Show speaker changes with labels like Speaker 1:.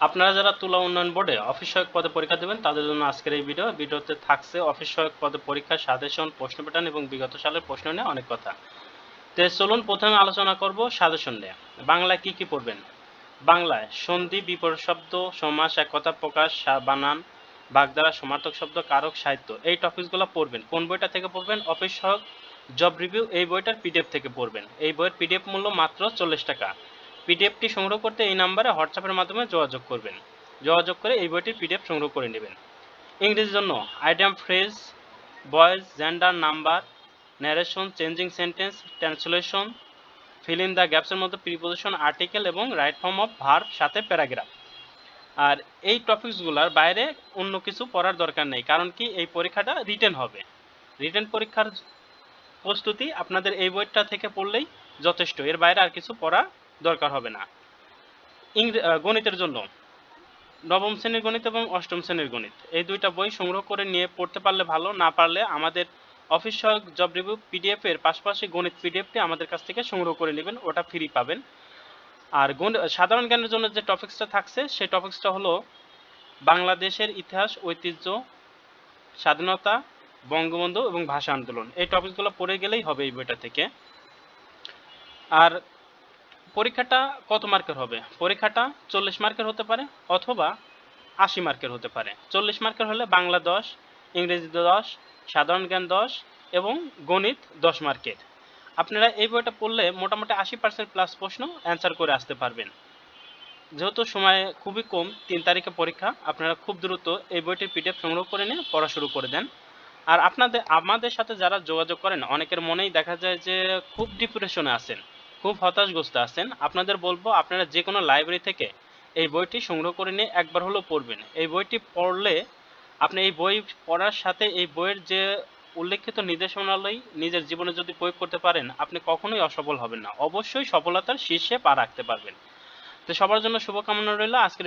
Speaker 1: আপনারা যারা তুলা উন্নয়ন বোর্ডে অফিস সহায়ক পদে পরীক্ষা দেবেন, তাদের জন্য আজকের এই ভিডিও। ভিডিওতে থাকছে অফিস সহায়ক পদে পরীক্ষার সাজেশন, প্রশ্ন প্যাটার্ন এবং বিগত সালের প্রশ্ন নিয়ে অনেক কথা। তো চলুন, প্রথমে আলোচনা করব সাজেশন নিয়ে। বাংলায় কি কি পড়বেন? বাংলায় সন্ধি, বিপরীত শব্দ, সমাস এক কথা প্রকাশ বানান, বাগধারা, সমার্থক শব্দ, কারক, সাহিত্য। এই টপিকসগুলো পড়বেন। কোন বইটা থেকে পড়বেন? অফিস সহায়ক জব রিভিউ এই বইটার পিডিএফ থেকে পড়বেন। এই বইয়ের পিডিএফ মূল্য মাত্র চল্লিশ টাকা। পিডিএফটি সংগ্রহ করতে এই নাম্বারে হোয়াটসঅ্যাপের মাধ্যমে যোগাযোগ করবেন। যোগাযোগ করে এই বইটির পিডিএফ সংগ্রহ করে নেবেন। ইংরেজির জন্য item phrase voice gender, number narration changing sentence translation fill in the গ্যাপসের মধ্যে প্রিপোজিশন আর্টিকেল এবং রাইট ফর্ম অফ ভার্ব সাথে প্যারাগ্রাফ আর এই টপিকসগুলোর বাইরে অন্য কিছু পড়ার দরকার নেই, কারণ কি এই পরীক্ষাটা রিটেন হবে। রিটেন পরীক্ষার প্রস্তুতি আপনাদের এই বইটা থেকে পড়লেই যথেষ্ট, এর বাইরে আর কিছু পড়া দরকার হবে না। গণিতের জন্য। নবম শ্রেণির গণিত এবং অষ্টম শ্রেণির গণিত। এই দুইটা বই সংগ্রহ করে নিয়ে পড়তে পারলে ভালো, না পারলে আমাদের অফিস জব রিভিউ পিডিএফ এর পাশাপাশি গণিত পিডিএফটি আমাদের কাছ থেকে সংগ্রহ করে নেবেন, ওটা ফ্রি পাবেন। আর সাধারণ জ্ঞানের জন্য যে টপিক্সটা থাকছে, সেই টপিক্সটা হলো বাংলাদেশের ইতিহাস, ঐতিহ্য, স্বাধীনতা, বঙ্গবন্ধু এবং ভাষা আন্দোলন। এই টপিকগুলো পড়ে গেলেই হবে এই বইটা থেকে। আর পরীক্ষাটা কত মার্কের হবে? পরীক্ষাটা চল্লিশ মার্কের হতে পারে অথবা আশি মার্কের হতে পারে। চল্লিশ মার্কের হলে বাংলা দশ, ইংরেজি দশ, সাধারণ জ্ঞান দশ এবং গণিত দশ মার্কের। আপনারা এই বইটা পড়লে মোটামুটি আশি পার্সেন্ট প্লাস প্রশ্ন অ্যান্সার করে আসতে পারবেন। যেহেতু সময় খুবই কম, তিন তারিখে পরীক্ষা, আপনারা খুব দ্রুত এই বইটির পিডিএফ সংগ্রহ করে নিয়ে পড়া শুরু করে দেন। আর আপনাদের, আমাদের সাথে যারা যোগাযোগ করেন, অনেকের মনেই দেখা যায় যে খুব ডিপ্রেশনে আছেন। খুব হতাশগ্রস্ত আছেন। আপনাদের বলব, আপনারা যে কোনো লাইব্রেরি থেকে এই বইটি সংগ্রহ করে নিয়ে একবার হলেও পড়বেন। এই বইটি পড়লে আপনি এই বই পড়ার সাথে এই বইয়ের যে উল্লেখিত নির্দেশনালয়, নিজের জীবনে যদি প্রয়োগ করতে পারেন, আপনি কখনোই অসফল হবেন না। অবশ্যই সফলতার শীর্ষে পা রাখতে পারবেন। তো সবার জন্য শুভকামনা রইল। আজকের